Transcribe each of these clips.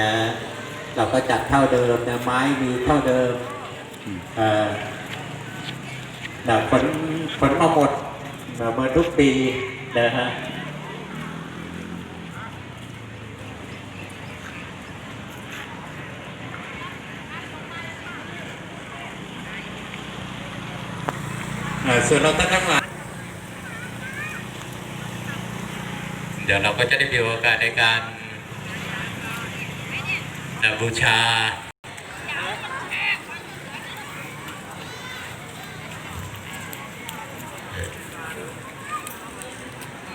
นะ เราก็จัดเท่าเดิมนะไม้มีเท่าเดิมเอ่อนะผลผลมาหมดนะเมื่อทุกปีนะฮะเอ่อส่วนเราท่านทั้งหลายเดี๋ยวเราก็จะได้มีโอกาสในการเอ่อ บูชา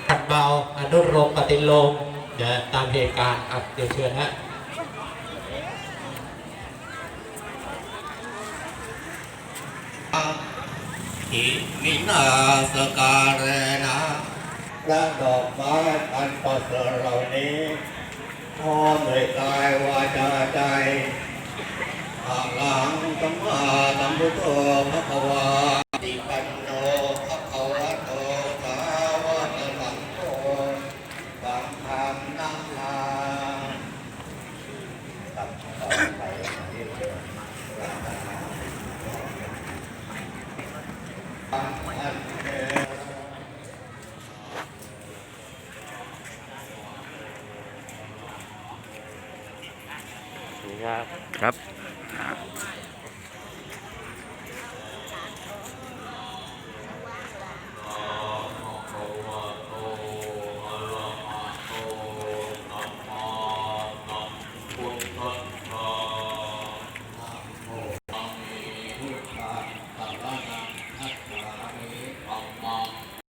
ขัดเบาอนุโลมปฏิโลมเดี๋ยวตามเหตุการณ์อะเดี๋ยวเชิญฮะอิมินาสการเรนะและดอกไม้พันประเสริฐเหล่านี้ พร้อมด้วยกายวาจาใจทางหลังสัมมาสัมพุทโธพระภวาติปันโนพระภวะโตสาวกสังโฆสังฆังนังลางตัดต่อไปเรื่อยๆอันเดิม ครับครับ